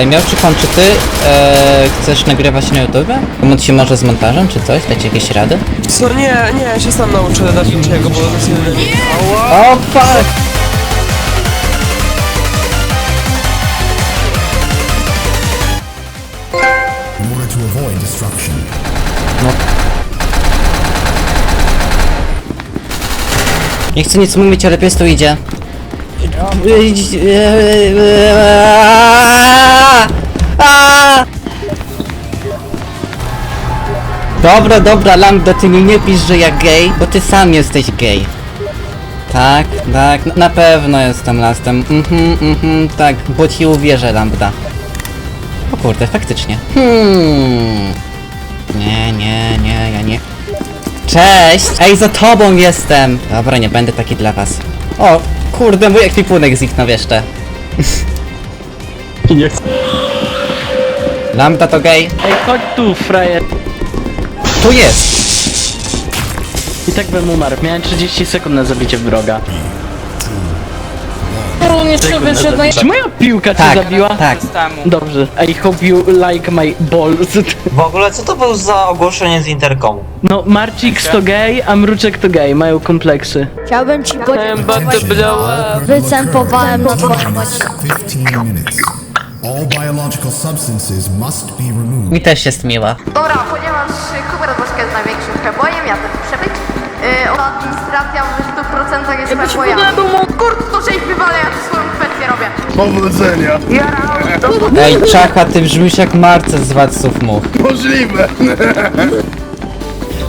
A miał czy pan, czy ty e, chcesz nagrywać na YouTube? Pomóc ci może z montażem, czy coś? Dać jakieś rady? Co, nie, nie, ja się sam nauczę dać niczego, bo to jest jedynie... Ała! O fuck! in order to avoid destruction. Nie chcę nic mówić, ale pies tu idzie. Dobra, dobra, Lambda, ty mi nie pisz, że ja gej, bo ty sam jesteś gej. Tak, tak, na- na pewno jestem lastem. Mhm, mhm, tak, bo ci uwierzę, Lambda. O kurde, faktycznie. Hmm. Nie, nie, nie, ja nie. Cześć! Ej, za tobą jestem! Dobra, nie będę taki dla was. O, kurde, mój ekwipunek zniknął jeszcze. Nie chcę. Lambda to gej. Ej, chodź tu, frajer. Tu jest! I tak bym umarł. Miałem 30 sekund na zabicie wroga. Czy moja piłka cię Tak, zabiła? tak. Dobrze. I hope you like my balls. W ogóle co to był za ogłoszenie z Intercomu? No, Marcik to gay, a Mruczek to gay. Mają kompleksy. Chciałbym ci podziękować, występowałem na twoim 15 minutes. All biological substances must be removed. Mi też jest miła. Dobra, ponieważ Hubert Boska jest największym przebojem, ja też muszę być. Yy, administracja w 100% jest przebojem. Kurt, to żeś wywalę, ja tu swoją kwestię robię. Ej, czaka, ty brzmisz jak Marce z Władców Much. Możliwe!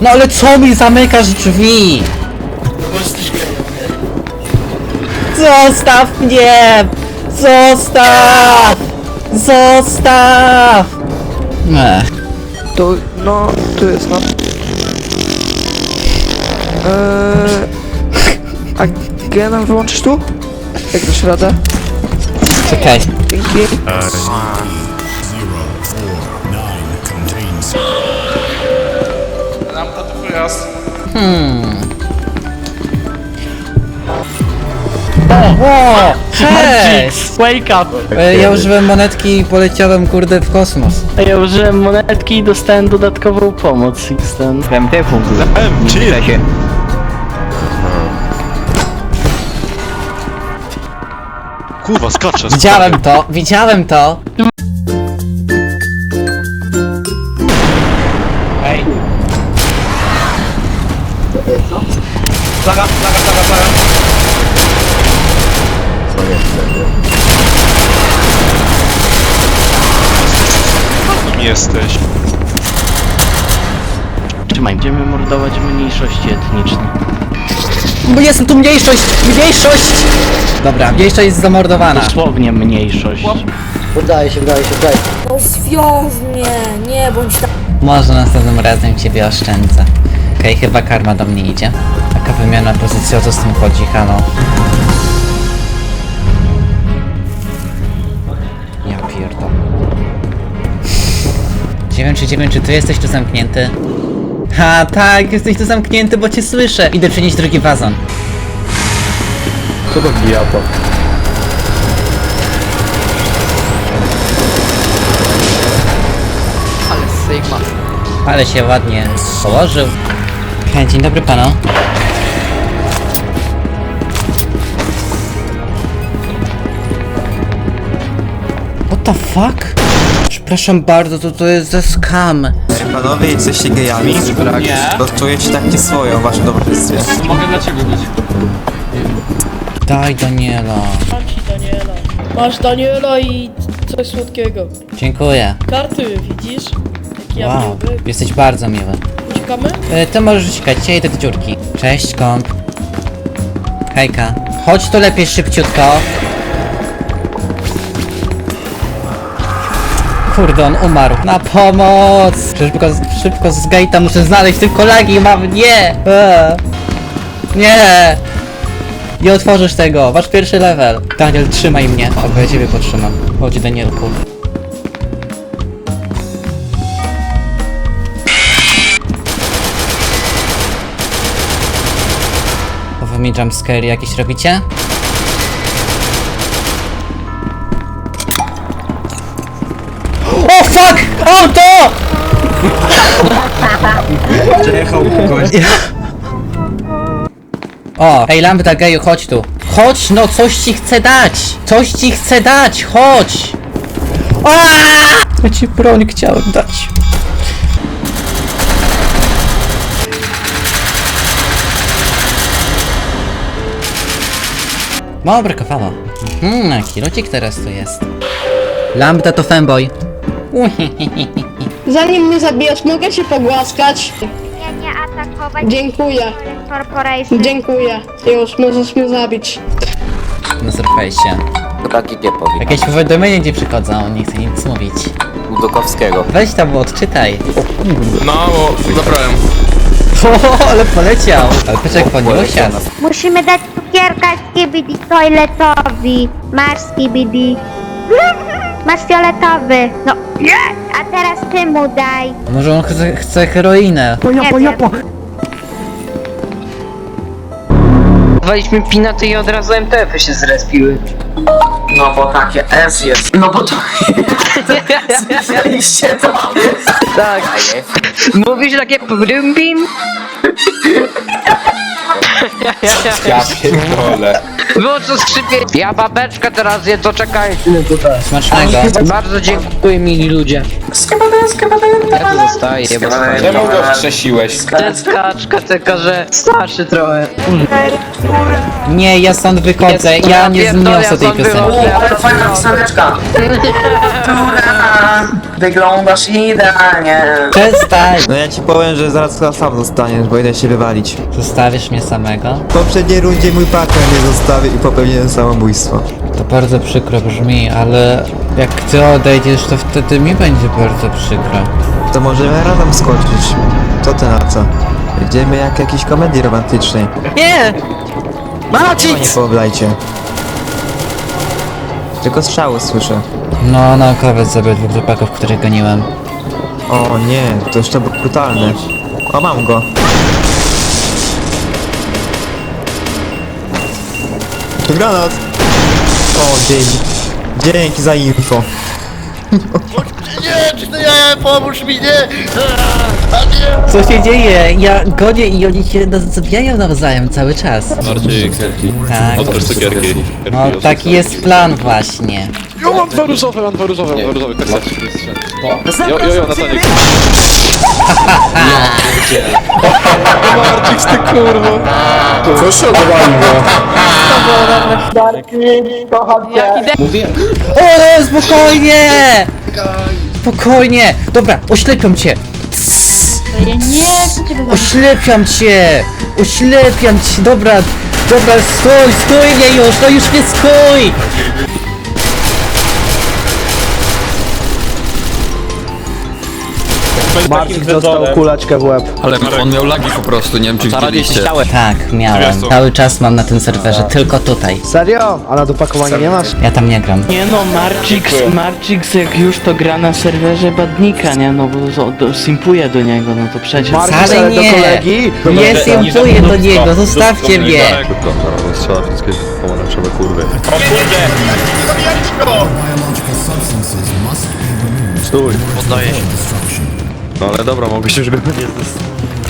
No ale co mi zamykasz drzwi? Zostaw mnie! Zostaw! Zostaw! Ech. To, no, tu jest, no. Eee... A Gena wyłączysz tu? Jak dasz radę? Czekaj. Dzięki. O, cześć! Wake up! E, Ja użyłem monetki i poleciałem kurde w kosmos. Ja użyłem monetki i dostałem dodatkową pomoc, Xten. Kurwa, skaczę. Widziałem to, widziałem to. Kim jesteś? Trzymaj, będziemy mordować mniejszości etniczne. Bo jest tu mniejszość! Mniejszość! Dobra, mniejszość jest zamordowana. Dosłownie mniejszość. No zwiąż mnie, nie bądź tak. Może następnym razem ciebie oszczędzę. Okej, chyba karma do mnie idzie. Taka wymiana pozycji, o co z tym chodzi, halo? Wiem, czy, wiem, czy ty jesteś tu zamknięty? Ha, tak, jesteś tu zamknięty, bo cię słyszę. Idę przynieść drugi wazon. Co to to? Ale się ładnie położył. Hej, dzień dobry panu. What the fuck? Przepraszam bardzo, to to jest za scam. Panowie, jesteście gejami? Nie. To czuję się tak nieswojo w waszym towarzystwie. Daj Daniela. Masz Daniela i coś słodkiego. Dziękuję. Karty, widzisz? Jaki ja Wow, miły. jesteś bardzo miły. Uciekamy? E, to możesz uciekać, ja idę do dziurki. Cześć, kąp. Hejka. Chodź tu lepiej szybciutko. Kurde, on umarł. Na pomoc! Szybko, szybko z gate'a muszę znaleźć tylko lagi mam. Nie! Eee. Nie! Nie otworzysz tego, masz pierwszy level. Daniel, trzymaj mnie. O, ja ciebie potrzymam. Chodź, Danielku. Wy mi jumpscare jakieś robicie? O, to! Przejechał kogoś. O, hej Lambda geju, chodź tu. Chodź, no coś ci chcę dać! Coś ci chcę dać, chodź! Aaaa! Ja ci broń chciałem dać. Mało brakowało. Hmm, jaki locik teraz tu jest. Lambda to fanboy. Zanim mnie zabijasz, mogę się pogłaskać? Nie atakować Dziękuję, corporation. dziękuję. Już, możesz mnie zabić. Na surface'ie. Jakieś powiadomienia ci przychodzą, nie chcę nic mówić. Budokowskiego. Weź tam odczytaj. No, bo zabrałem. O, ale poleciał! Ale peczek podniósł. Musimy dać cukierka skibidi toiletowi. Masz skibidi. Masz fioletowy. No. A teraz ty mu daj. Może on chce, chce heroinę. Nie wiem. Dawaliśmy pinaty i od razu MTF-y się zrespiły. No bo takie S jest. No bo to... Słyszeliście to? Tak. Mówisz takie bim Ja pierdolę. Było co skrzypie. Ja babeczkę teraz je, to tutaj. Smacznego. Bardzo dziękuję mili ludzie. Ja tu zostaję, bo Czemu go wskrzesiłeś? Ten skaczka, tylko że starszy trochę. Nie, ja stąd wychodzę, ja nie zniosę tej piosenki. Ale fajna pioseneczka. Wyglądasz idealnie. Przestań! No ja ci powiem, że zaraz chyba sam zostaniesz, bo idę się wywalić. Zostawisz mnie samego? W poprzedniej rundzie mój partner mnie zostawił i popełniłem samobójstwo. To bardzo przykro brzmi, ale jak ty odejdziesz, to wtedy mi będzie bardzo przykro. To możemy razem skoczyć. Co ty na co? Idziemy jak jakiejś komedii romantycznej. Nie! Czego nie pooblajcie. Tylko strzały słyszę. No, naukowiec zabił dwóch chłopaków, których goniłem. O nie, to już to było brutalne. O, mam go. To granat! O, dzięki. Dzięki za info. Co się dzieje? Ja gonię i oni się zabijają nawzajem cały czas. Marcin, Tak. odbierz cukierki. No, taki jest plan właśnie. Jo, mam dwa różowe, mam dwa różowe, mam dwa różowe, karteczki. Jo, jo, jo, Natalie. Marcin, ty kurwa. Co się odwaliło? O, spokojnie! Spokojnie! Dobra, oślepiam cię! Ja nie chcę cię Oślepiam cię! Oślepiam cię! Dobra, dobra, stój, stój mnie już! No już nie stój! Marcin dostał kuleczkę w łeb. Ale on miał lagi po prostu, nie wiem czy widzieliście. Tak, miałem. Co? Cały czas mam na tym serwerze, tylko tutaj. Serio? A na dopakowanie nie masz? Ja tam nie gram. Nie no, Marcix, Marcix jak już to gra na serwerze Badnika, nie no, bo zo- do, simpuje do niego, no to przecież... Marcin, Wcale ale do nie. kolegi? Nie simpuję do niego, zostawcie mnie! Wszystkie pomarańczowe kurwy. Be removed. Stój, Poddaję się. No ale dobra, mogliśmy, żeby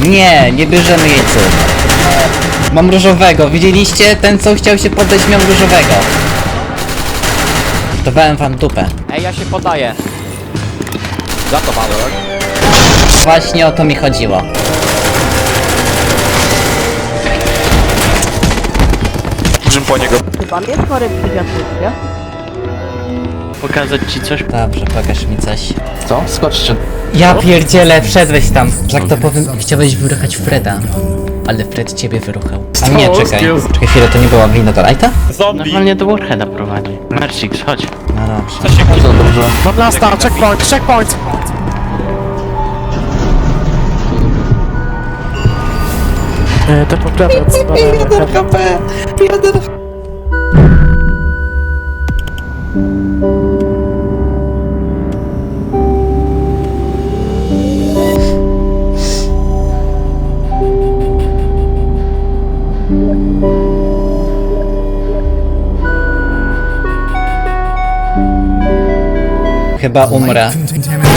nie Nie, nie bierzemy jejców. Mam różowego, widzieliście? Ten co chciał się poddać miał różowego. Dawałem wam dupę. Ej, ja się podaję. Za to Paweł. Właśnie o to mi chodziło. Czym po niego? Pokazać ci coś? Dobrze, pokaż mi coś. Co? Skoczcie. Ja pierdzielę, wszedłeś tam. Tak to powiem, chciałeś wyruchać Freda. Ale Fred ciebie wyruchał. A nie, czekaj. Czekaj chwilę, to nie była wina do Lighta? Normalnie do Warheada prowadzi. Marcix, chodź. No dobrze. No blasta, checkpoint, checkpoint! E, to poprawia Chyba about Umrah.